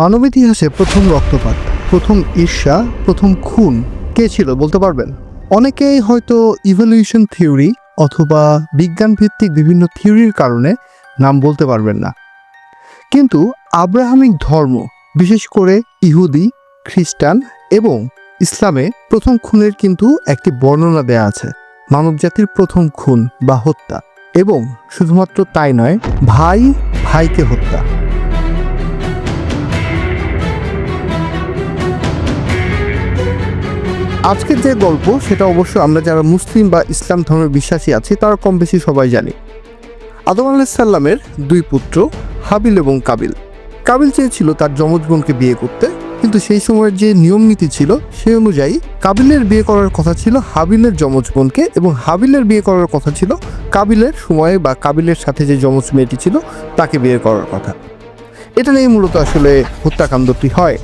মানব ইতিহাসে প্রথম রক্তপাত, প্রথম ঈর্ষা, প্রথম খুন কে ছিল বলতে পারবেন? অনেকেই হয়তো ইভলিউশন থিওরি অথবা বিজ্ঞান ভিত্তিক বিভিন্ন থিওরির কারণে নাম বলতে পারবেন না। কিন্তু আব্রাহামিক ধর্ম, বিশেষ করে ইহুদি, খ্রিস্টান এবং ইসলামে প্রথম খুনের কিন্তু একটি বর্ণনা দেয়া আছে। মানবজাতির প্রথম খুন বা হত্যা এবং শুধুমাত্র তাই নয়, ভাই, ভাইকে হত্যা। আজকের যে গল্প, সেটা অবশ্য আমরা যারা মুসলিম বা ইসলাম ধর্মের বিশ্বাসী আছি, তারা কম বেশি সবাই জানি। আদম আলাহিসাল্লামের দুই পুত্র, হাবিল এবং কাবিল। কাবিল চেয়েছিল তার যমজ বোনকে বিয়ে করতে, কিন্তু সেই সময়ের যে নিয়ম নীতি ছিল সেই অনুযায়ী কাবিলের বিয়ে করার কথা ছিল হাবিলের যমজ বোনকে এবং হাবিলের বিয়ে করার কথা ছিল কাবিলের সময়ে বা কাবিলের সাথে যে যমজ মেয়েটি ছিল, তাকে বিয়ে করার কথা। এটা নিয়ে মূলত আসলে হত্যাকাণ্ডটি হয়।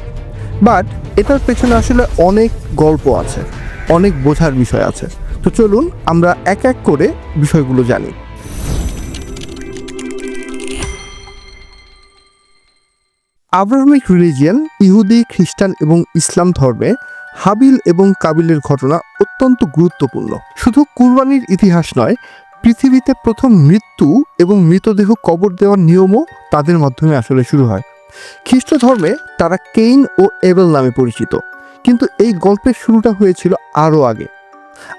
বাট এটার পেছনে আসলে অনেক গল্প আছে, অনেক বোঝার বিষয় আছে। তো চলুন আমরা এক এক করে বিষয়গুলো জানি। আব্রাহমিক রিলিজিয়ান, ইহুদি, খ্রিস্টান এবং ইসলাম ধর্মে হাবিল এবং কাবিলের ঘটনা অত্যন্ত গুরুত্বপূর্ণ। শুধু কুরবানির ইতিহাস নয়, পৃথিবীতে প্রথম মৃত্যু এবং মৃতদেহ কবর দেওয়ার নিয়মও তাদের মাধ্যমে আসলে শুরু হয়। খ্রিস্ট ধর্মে তারা কেইন ও এবেল নামে পরিচিত, কিন্তু এই গল্পের শুরুটা হয়েছিল আরও আগে।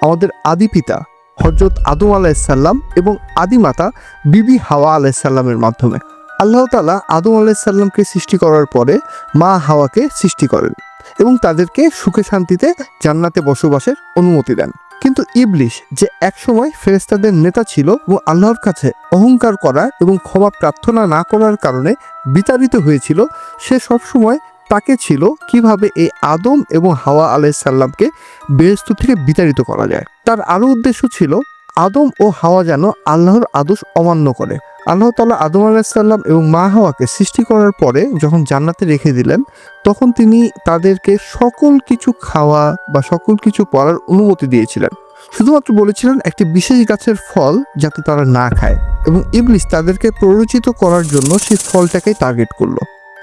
আমাদের আদি পিতা হজরত আদম আলাইসাল্লাম এবং আদিমাতা বিবি হাওয়া আলাইসাল্লামের মাধ্যমে। আল্লাহ তালা আদম আলাইসাল্লামকে সৃষ্টি করার পরে মা হাওয়াকে সৃষ্টি করেন এবং তাদেরকে সুখে শান্তিতে জান্নাতে বসবাসের অনুমতি দেন। কিন্তু ইবলিশ, যে একসময় ফেরেস্তাদের নেতা ছিল এবং আল্লাহর কাছে অহংকার করা এবং ক্ষমা প্রার্থনা না করার কারণে বিতাড়িত হয়েছিল, সে সবসময় তাকে ছিল কীভাবে এই আদম এবং হাওয়া আলাইসাল্লামকে বেহস্ত থেকে বিতাড়িত করা যায়। তার আরও উদ্দেশ্য ছিল, আদম ও হাওয়া যেন আল্লাহর আদর্শ অমান্য করে। আল্লাহ তালা আদম আলাহিসাল্লাম এবং মা হাওয়াকে সৃষ্টি করার পরে যখন জান্নাতে রেখে দিলেন, তখন তিনি তাদেরকে সকল কিছু খাওয়া বা সকল কিছু পড়ার অনুমতি দিয়েছিলেন। শুধুমাত্র বলেছিলেন একটি বিশেষ গাছের ফল যাতে তারা না খায় এবং ইবলিস তাদেরকে প্ররোচিত করার জন্য সেই ফলটাকেই টার্গেট করল,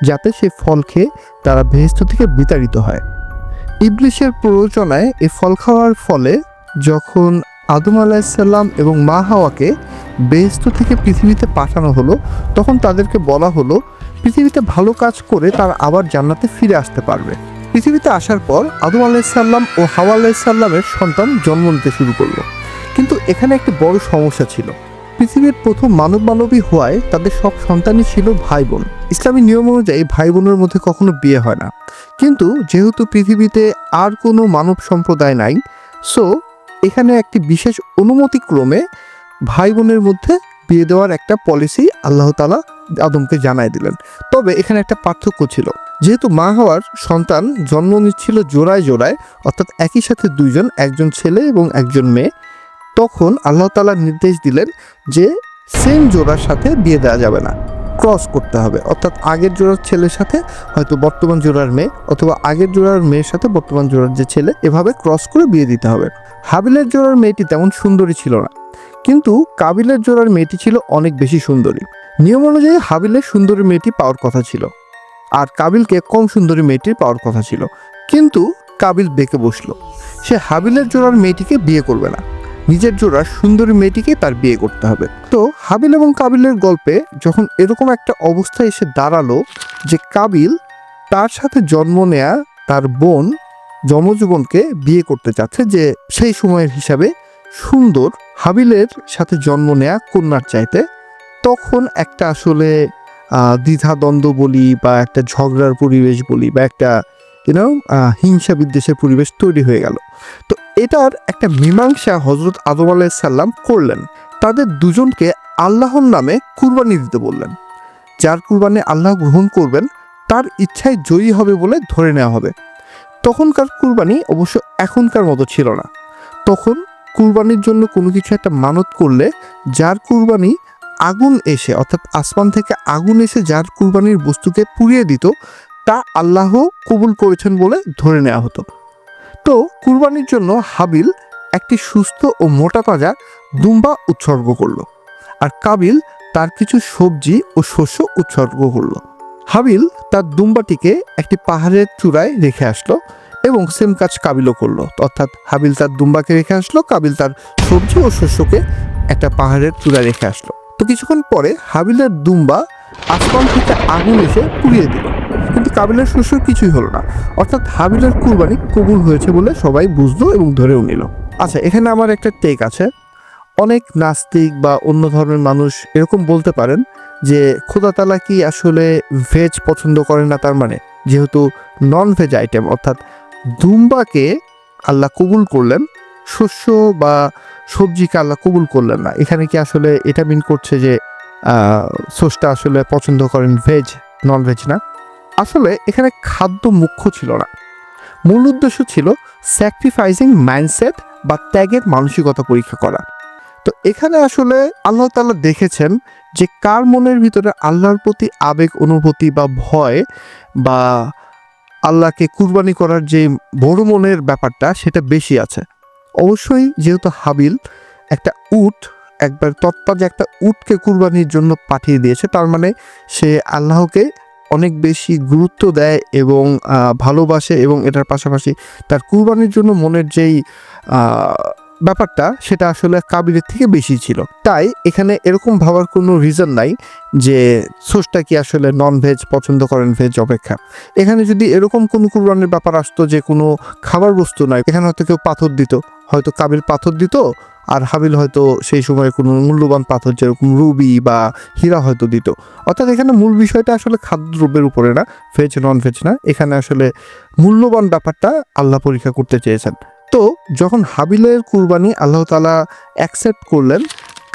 যাতে সেই ফল খেয়ে তারা বেহেস্ত থেকে বিতাড়িত হয়। ইবলিশের প্ররোচনায় এই ফল খাওয়ার ফলে যখন আদম আলাহিসাল্লাম এবং মা হাওয়াকে বেহেস্ত থেকে পৃথিবীতে পাঠানো হলো। তখন তাদেরকে বলা হলো, পৃথিবীতে ভালো কাজ করে তারা আবার জান্নাতে ফিরে আসতে পারবে। পৃথিবীতে আসার পর আদম আলাহিসাল্লাম ও হাওয়া আলাহিসাল্লামের সন্তান জন্ম নিতে শুরু করল। কিন্তু এখানে একটি বড় সমস্যা ছিল। পৃথিবীর প্রথম মানব মানবী হওয়ায় তাদের সব সন্তানই ছিল ভাই বোন ইসলামী নিয়ম অনুযায়ী ভাই বোনের মধ্যে কখনো বিয়ে হয় না। কিন্তু যেহেতু পৃথিবীতে আর কোনো মানব সম্প্রদায় নাই সো এখানে একটি বিশেষ অনুমতিক্রমে ভাই বোনের মধ্যে বিয়ে দেওয়ার একটা পলিসি আল্লাহ তালা আদমকে জানাই দিলেন। তবে এখানে একটা পার্থক্য ছিল। যেহেতু মা হওয়ার সন্তান জন্ম নিচ্ছিল জোড়ায় জোড়ায়, অর্থাৎ একই সাথে দুইজন, একজন ছেলে এবং একজন মেয়ে, তখন আল্লাহ তালা নির্দেশ দিলেন যে সেম জোড়ার সাথে বিয়ে দেওয়া যাবে না। ক্রস করতে হবে। অর্থাৎ আগের জোড়ার ছেলের সাথে হয়তো বর্তমান জোড়ার মেয়ে অথবা আগের জোড়ার মেয়ের সাথে বর্তমান জোড়ার যে ছেলে এভাবে ক্রস করে বিয়ে দিতে হবে। হাবিলের জোড়ার মেয়েটি তেমন সুন্দরী ছিল না। কিন্তু কাবিলের জোড়ার মেয়েটি ছিল অনেক বেশি সুন্দরী। নিয়ম অনুযায়ী হাবিলের সুন্দরী মেয়েটি পাওয়ার কথা ছিল। আর কাবিলকে কম সুন্দরী মেয়েটির পাওয়ার কথা ছিল। কিন্তু কাবিল বেঁকে বসল। সে হাবিলের জোড়ার মেয়েটিকে বিয়ে করবে না। নিজের জোড়া সুন্দরী মেয়েটিকে তার বিয়ে করতে হবে। তো হাবিল এবং কাবিলের গল্পে যখন এরকম একটা অবস্থা এসে দাঁড়াল যে কাবিল তার সাথে জন্ম নেয়া তার বোন যমজ বোনকে বিয়ে করতে চাচ্ছে যে সেই সময়ের হিসাবে সুন্দর হাবিলের সাথে জন্ম নেয়া কন্যার চাইতে, তখন একটা আসলে দ্বিধাদ্বন্দ্ব বলি বা একটা ঝগড়ার পরিবেশ বলি বা একটা ইউনো হিংসা বিদ্বেষের পরিবেশ তৈরি হয়ে গেল। তো এটার একটা মীমাংসা হজরত আদম আলাইসাল্লাম করলেন। তাদের দুজনকে আল্লাহর নামে কুরবানি দিতে বললেন। যার কুরবানি আল্লাহ গ্রহণ করবেন, তার ইচ্ছায় জয়ী হবে বলে ধরে নেওয়া হবে। তখনকার কুরবানি অবশ্য এখনকার মতো ছিল না। তখন কুরবানির জন্য কোনো কিছু একটা মানত করলে যার কুরবানি আগুন এসে, অর্থাৎ আসমান থেকে আগুন এসে যার কুরবানির বস্তুকে পুড়িয়ে দিত, তা আল্লাহ কবুল করেছেন বলে ধরে নেওয়া হতো। তো কুরবানির জন্য হাবিল একটি সুস্থ ও মোটা তাজা দুম্বা উৎসর্গ করল। আর কাবিল তার কিছু সবজি ও শস্য উৎসর্গ করল। হাবিল তার দুম্বাটিকে একটি পাহাড়ের চূড়ায় রেখে আসলো এবং সেম কাজ কাবিলও করল। অর্থাৎ হাবিল তার দুম্বাকে রেখে আসলো, কাবিল তার সবজি ও শস্যকে একটা পাহাড়ের চূড়ায় রেখে আসলো। তো কিছুক্ষণ পরে হাবিলের দুম্বা আসমান থেকে আগুন এসে পুড়িয়ে দিল। কিন্তু কাবিলের শস্য কিছুই হলো না। অর্থাৎ হাবিলের কুরবানি কবুল হয়েছে বলে সবাই বুঝলো এবং ধরেও নিল। আচ্ছা এখানে আমার একটা টেক আছে। অনেক নাস্তিক বা অন্য ধর্মের মানুষ এরকম বলতে পারেন যে, খোদা তালা কি আসলে ভেজ পছন্দ করেন না? তার মানে যেহেতু নন ভেজ আইটেম অর্থাৎ দুম্বাকে আল্লাহ কবুল করলেন, শস্য বা সবজিকে আল্লাহ কবুল করলেন না। এখানে কি আসলে এটা মিন করছে যে সোসটা আসলে পছন্দ করেন ভেজ নন ভেজ না? আসলে এখানে খাদ্য মুখ্য ছিল না। মূল উদ্দেশ্য ছিল স্যাক্রিফাইসিং মাইন্ডসেট বা ত্যাগের মানসিকতা পরীক্ষা করা। তো এখানে আসলে আল্লাহ তাআলা দেখেছেন যে কার মনের ভিতরে আল্লাহর প্রতি আবেগ, অনুভূতি বা ভয় বা আল্লাহকে কুরবানি করার যে বড় মনের ব্যাপারটা, সেটা বেশি আছে। অবশ্যই যেহেতু হাবিল একটা উট, একবার তৎপর একটা উটকে কুরবানির জন্য পাঠিয়ে দিয়েছে, তার মানে সে আল্লাহকে অনেক বেশি গুরুত্ব দেয় এবং ভালোবাসে এবং এটার পাশাপাশি তার কুরবানির জন্য মনের যেই ব্যাপারটা সেটা আসলে কাবিরের থেকে বেশি ছিল। তাই এখানে এরকম ভাবার কোনো রিজন নাই যে সোসটা কি আসলে নন ভেজ পছন্দ করেন ভেজ অপেক্ষা। এখানে যদি এরকম কোনো কুরবানির ব্যাপার আসতো যে কোনো খাবার বস্তু নয় এখানে হয়তো কেউ পাথর দিত, হয়তো কাবিল পাথর দিত আর হাবিল হয়তো সেই সময় কোনো মূল্যবান পাথর যেরকম রুবি বা হীরা হয়তো দিত। অর্থাৎ এখানে মূল বিষয়টা আসলে খাদ্যদ্রব্যের উপরে না ভেজ নন ভেজ না। এখানে আসলে মূল্যবান ব্যাপারটা আল্লাহ পরীক্ষা করতে চেয়েছেন। তো যখন হাবিলের কুরবানি আল্লাহ তালা অ্যাকসেপ্ট করলেন,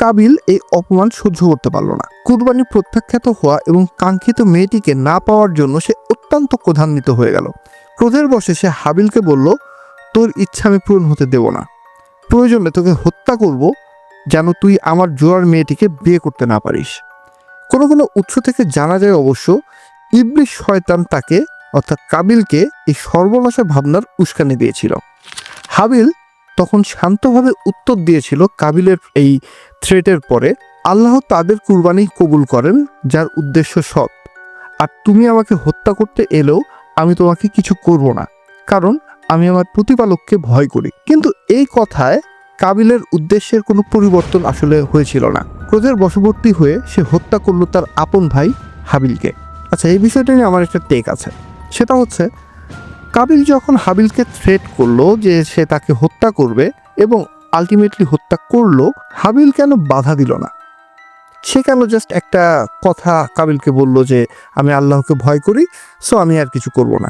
কাবিল এই অপমান সহ্য করতে পারল না। কুরবানি প্রত্যাখ্যাত হওয়া এবং কাঙ্ক্ষিত মেয়েটিকে না পাওয়ার জন্য সে অত্যন্ত ক্রোধান্বিত হয়ে গেল। ক্রোধের বসে সে হাবিলকে বলল, তোর ইচ্ছা আমি পূরণ হতে দেব না। প্রয়োজনে তোকে হত্যা করব যেন তুই আমার জোয়ার মেয়েটিকে বিয়ে করতে না পারিস। কোনো কোনো উৎস থেকে জানা যায় অবশ্য, ইবলিশ শয়তান তাকে, অর্থাৎ কাবিলকে, এই সর্বনাশা ভাবনার উস্কানি দিয়েছিল। হাবিল তখন শান্তভাবে উত্তর দিয়েছিল কাবিলের এই থ্রেটের পরে, আল্লাহ তাদের কুরবানি কবুল করেন, যার উদ্দেশ্য সৎ। আর তুমি আমাকে হত্যা করতে এলেও আমি তোমাকে কিছু করব না। কারণ আমি আমার প্রতিপালককে ভয় করি। কিন্তু এই কথায় কাবিলের উদ্দেশ্যের কোনো পরিবর্তন আসলে হয়েছিল না। ক্রোধের বশবর্তী হয়ে সে হত্যা করল তার আপন ভাই হাবিলকে। আচ্ছা এই বিষয়টা নিয়ে আমার একটা টেক আছে। সেটা হচ্ছে, কাবিল যখন হাবিলকে থ্রেট করল যে সে তাকে হত্যা করবে এবং আলটিমেটলি হত্যা করল, হাবিল কেন বাধা দিল না? সে কেন জাস্ট একটা কথা কাবিলকে বলল যে, আমি আল্লাহকে ভয় করি সো আমি আর কিছু করব না।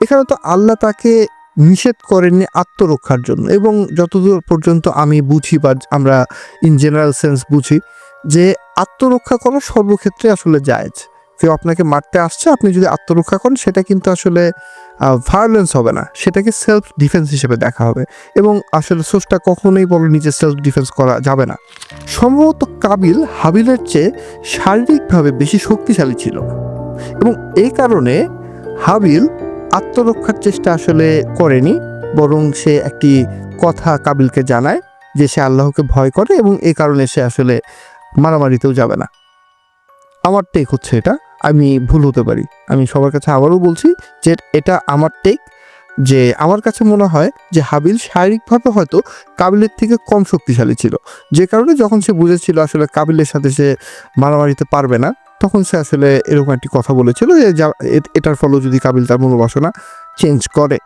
এখানে তো আল্লাহ তাকে নিষেধ করেননি আত্মরক্ষার জন্য। এবং যতদূর পর্যন্ত আমি বুঝি বা আমরা ইন জেনারেল সেন্স বুঝি যে আত্মরক্ষা করা সর্বক্ষেত্রে আসলে জায়েজ। কেউ আপনাকে মারতে আসছে, আপনি যদি আত্মরক্ষা করেন, সেটা কিন্তু আসলে ভায়োলেন্স হবে না। সেটাকে সেলফ ডিফেন্স হিসেবে দেখা হবে। এবং আসলে সোর্সটা কখনোই বলো নিজে সেলফ ডিফেন্স করা যাবে না। সম্ভবত কাবিল হাবিলের চেয়ে শারীরিকভাবে বেশি শক্তিশালী ছিল। এবং এই কারণে হাবিল আত্মরক্ষার চেষ্টা আসলে করেনি, বরং সে একটি কথা কাবিলকে জানায় যে সে আল্লাহকে ভয় করে এবং এই কারণে সে আসলে মারামারিতেও যাবে না। আমার টেক হচ্ছে এটা, আমি ভুল হতে পারি। আমি সবার কাছে আবারও বলছি যে এটা আমার টেক যে আমার কাছে মনে হয় যে হাবিল শারীরিকভাবে হয়তো কাবিলের থেকে কম শক্তিশালী ছিল। যে কারণে যখন সে বুঝেছিল আসলে কাবিলের সাথে সে মারামারিতে পারবে না তখন সে আসলে এরকম একটি কথা বলেছিল যে যা- এটার ফলে যদি কাবিল তার মনোবাসনা চেঞ্জ করে।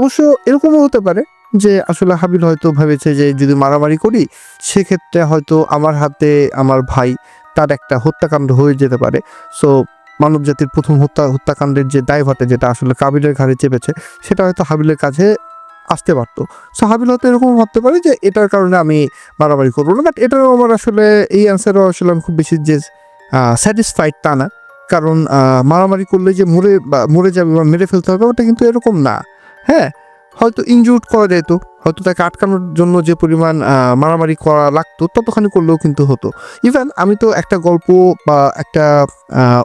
অবশ্য এরকমও হতে পারে যে আসলে হাবিল হয়তো ভেবেছে যে যদি মারামারি করি, সেক্ষেত্রে হয়তো আমার হাতে আমার ভাই তার একটা হত্যাকাণ্ড হয়ে যেতে পারে। সো মানব জাতির প্রথম হত্যা, হত্যাকাণ্ডের যে দায়ভারটা যেটা আসলে কাবিলের ঘাড়ে চেপেছে, সেটা হয়তো হাবিলের কাছে আসতে পারতো। সো হাবিল হয়তো এরকম ভাবতে পারে যে এটার কারণে আমি মারামারি করব না বাট এটাও আমার আসলে, এই অ্যান্সারও আসলে আমি খুব বেশি যে স্যাটিসফাইড তা না। কারণ মারামারি করলে যে মরে মরে যাবে বা মেরে ফেলতে হবে, ওটা কিন্তু এরকম না। হ্যাঁ? হয়তো ইনজুর্ড করা যেত, হয়তো তাকে আটকানোর জন্য যে পরিমাণ মারামারি করা লাগতো, ততখানি করলেও কিন্তু হতো। ইভেন আমি তো একটা গল্প বা একটা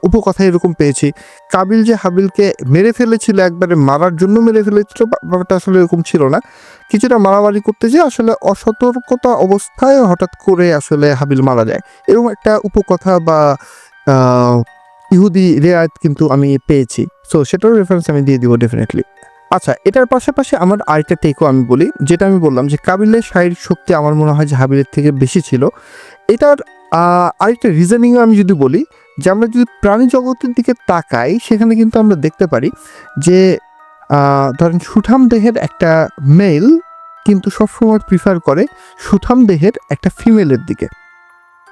উপকথা এরকম পেয়েছি। কাবিল যে হাবিলকে মেরে ফেলেছিল, একবারে মারার জন্য মেরে ফেলেছিল ব্যাপারটা আসলে এরকম ছিল না। কিছুটা মারামারি করতে যে আসলে অসতর্কতা অবস্থায় হঠাৎ করে আসলে হাবিল মারা যায়। এরকম একটা উপকথা বা ইহুদি রেয়াত কিন্তু আমি পেয়েছি। সো সেটারও রেফারেন্স আমি দিয়ে দিব ডেফিনেটলি আচ্ছা এটার পাশাপাশি আমার আরেকটা টেকও আমি বলি, যেটা আমি বললাম যে কাবিলের শারীরিক শক্তি আমার মনে হয় যে হাবিলের থেকে বেশি ছিল। এটার আরেকটা রিজনিংও আমি যদি বলি, যে আমরা যদি প্রাণী জগতের দিকে তাকাই, সেখানে কিন্তু আমরা দেখতে পারি যে ধরেন সুঠাম দেহের একটা মেল কিন্তু সবসময় প্রিফার করে সুঠাম দেহের একটা ফিমেলের দিকে।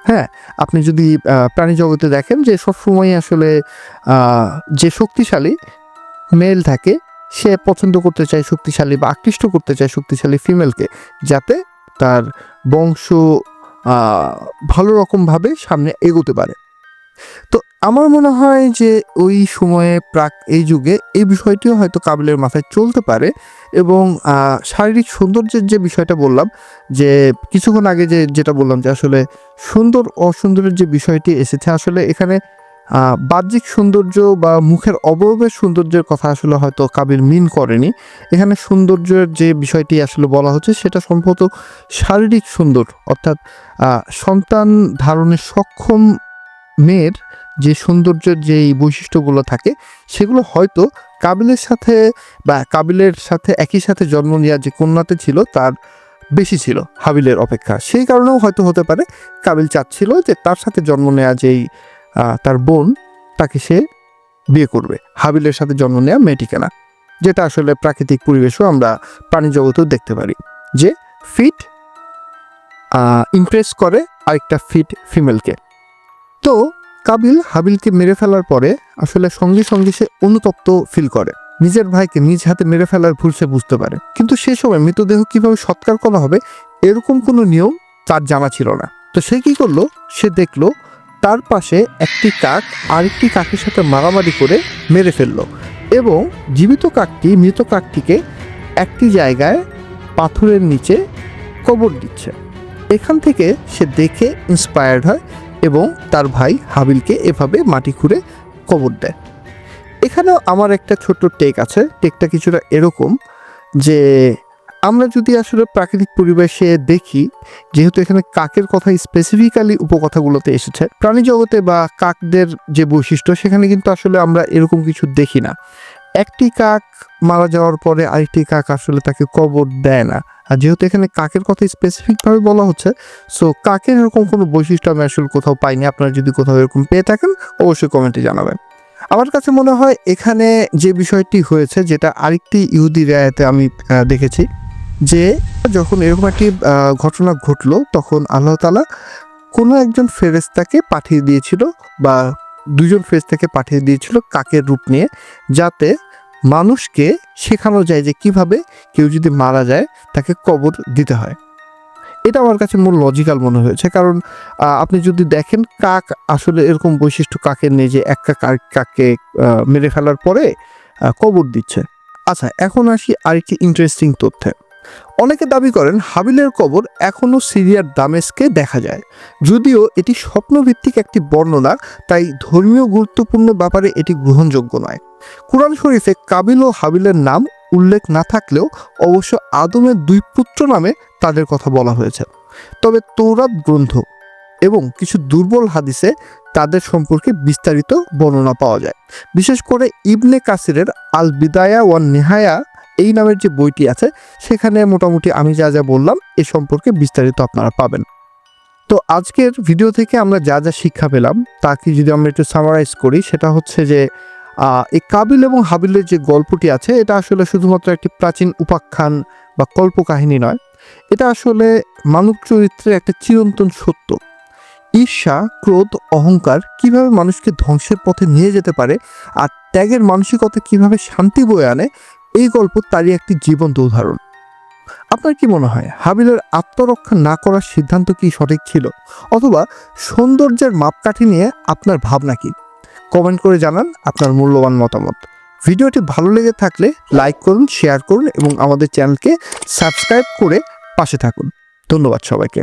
হ্যাঁ আপনি যদি প্রাণী জগতে দেখেন যে সবসময় আসলে যে শক্তিশালী মেল থাকে সে পছন্দ করতে চায় শক্তিশালী বা আকৃষ্ট করতে চায় শক্তিশালী ফিমেলকে যাতে তার বংশ ভালো রকমভাবে সামনে এগোতে পারে। তো আমার মনে হয় যে ওই সময়ে প্রাক, এই যুগে এই বিষয়টিও হয়তো কাবিলের মাথায় চলতে পারে এবং শারীরিক সৌন্দর্যের যে বিষয়টা বললাম, যে কিছুক্ষণ আগে যে, যেটা বললাম যে আসলে সুন্দর অসুন্দরের যে বিষয়টি এসেছে, আসলে এখানে বাহ্যিক সৌন্দর্য বা মুখের অবয়বের সৌন্দর্যের কথা আসলে হয়তো কাবিল মিন করেনি। এখানে সৌন্দর্যের যে বিষয়টি আসলে বলা হচ্ছে, সেটা সম্ভবত শারীরিক সুন্দর অর্থাৎ সন্তান ধারণের সক্ষম মেয়ের যে সৌন্দর্যের যে বৈশিষ্ট্যগুলো থাকে, সেগুলো হয়তো কাবিলের সাথে বা কাবিলের সাথে একই সাথে জন্ম নেওয়া যে কন্যাতে ছিল, তার বেশি ছিল হাবিলের অপেক্ষা। সেই কারণেও হয়তো হতে পারে, কাবিল চাচ্ছিল যে তার সাথে জন্ম নেওয়া যেই তার বোন তাকে সে বিয়ে করবে। হাবিলের সাথে জন্ম নেওয়া মেয়েটিকে না যেটা আসলে প্রাকৃতিক পরিবেশও আমরা প্রাণী জগতেও দেখতে পারি। যে ফিট ইমপ্রেস করে আরেকটা ফিট ফিমেলকে তো কাবিল হাবিলকে মেরে ফেলার পরে আসলে সঙ্গে সঙ্গে সে অনুতপ্ত ফিল করে। নিজের ভাইকে নিজ হাতে মেরে ফেলার ভুল সে বুঝতে পারে। কিন্তু সে সময় মৃতদেহ কীভাবে সৎকার করা হবে, এরকম কোনো নিয়ম তার জানা ছিল না। তো সে কি করল? সে দেখল তার পাশে একটি কাক আরেকটি কাকের সাথে মারামারি করে মেরে ফেলল এবং জীবিত কাকটি, মৃত কাকটিকে একটি জায়গায় পাথরের নিচে কবর দিচ্ছে। এখান থেকে সে দেখে ইন্সপায়ার্ড হয় এবং তার ভাই হাবিলকে এভাবে মাটি খুঁড়ে কবর দেয়। এখানেও আমার একটা ছোট্ট টেক আছে। টেকটা কিছুটা এরকম যে আমরা যদি আসলে প্রাকৃতিক পরিবেশে দেখি, যেহেতু এখানে কাকের কথা স্পেসিফিক্যালি উপকথাগুলোতে এসেছে, প্রাণী জগতে বা কাকদের যে বৈশিষ্ট্য, সেখানে কিন্তু আসলে আমরা এরকম কিছু দেখি না। একটি কাক মারা যাওয়ার পরে আরেকটি কাক আসলে তাকে কবর দেয় না। আর যেহেতু এখানে কাকের কথা স্পেসিফিকভাবে বলা হচ্ছে সো কাকের এরকম কোনো বৈশিষ্ট্য আমি আসলে কোথাও পাইনি। আপনারা যদি কোথাও এরকম পেয়ে থাকেন, অবশ্যই কমেন্টে জানাবেন। আমার কাছে মনে হয় এখানে যে বিষয়টি হয়েছে, যেটা আরেকটি ইহুদি রায়াতে আমি দেখেছি যে যখন এরকম একটি ঘটনা ঘটলো, তখন আল্লাহ তালা কোনো একজন ফেরেস্তাকে পাঠিয়ে দিয়েছিল বা দুজন ফেরেস্তাকে পাঠিয়ে দিয়েছিল কাকের রূপ নিয়ে যাতে মানুষকে শেখানো যায় যে কীভাবে কেউ যদি মারা যায় তাকে কবর দিতে হয়। এটা আমার কাছে মূল লজিক্যাল মনে হয়েছে। কারণ আপনি যদি দেখেন কাক আসলে এরকম বৈশিষ্ট্য কাকের নেই যে এক কাক কাককে মেরে ফেলার পরে কবর দিচ্ছে। আচ্ছা এখন আসি আরেকটি ইন্টারেস্টিং তথ্যে। অনেকে দাবি করেন হাবিলের কবর এখনও সিরিয়ার দামেস্কে দেখা যায়। যদিও এটি স্বপ্নভিত্তিক একটি বর্ণনা, তাই ধর্মীয় গুরুত্বপূর্ণ ব্যাপারে এটি গ্রহণযোগ্য নয়। কোরআন শরীফে কাবিল ও হাবিলের নাম উল্লেখ না থাকলেও অবশ্য আদমের দুই পুত্র নামে তাদের কথা বলা হয়েছে। তবে তৌরাত গ্রন্থ এবং কিছু দুর্বল হাদিসে তাদের সম্পর্কে বিস্তারিত বর্ণনা পাওয়া যায়। বিশেষ করে ইবনে কাসিরের আল বিদায়া ওয়ান নেহায়া এই নামের যে বইটি আছে, সেখানে মোটামুটি আমি যা যা বললাম, এ সম্পর্কে বিস্তারিত আপনারা পাবেন। তো আজকের ভিডিও থেকে আমরা যা যা শিক্ষা পেলাম, তাকে যদি আমরা একটু সামারাইজ করি, সেটা হচ্ছে যে এই কাবিল এবং হাবিলের যে গল্পটি আছে, এটা আসলে শুধুমাত্র একটি প্রাচীন উপাখ্যান বা কল্পকাহিনী নয়। এটা আসলে মানব চরিত্রের একটা চিরন্তন সত্য। ঈর্ষা, ক্রোধ, অহংকার কীভাবে মানুষকে ধ্বংসের পথে নিয়ে যেতে পারে, আর ত্যাগের মানসিকতা কীভাবে শান্তি বয়ে আনে এই গল্প তারই একটি জীবন্ত উদাহরণ। আপনার কি মনে হয়, হাবিলের আত্মরক্ষা না করার সিদ্ধান্ত কি সঠিক ছিল? অথবা সৌন্দর্যের মাপকাঠি নিয়ে আপনার ভাবনা কি? কমেন্ট করে জানান আপনার মূল্যবান মতামত। ভিডিওটি ভালো লেগে থাকলে লাইক করুন, শেয়ার করুন এবং আমাদের চ্যানেলকে সাবস্ক্রাইব করে পাশে থাকুন। ধন্যবাদ সবাইকে।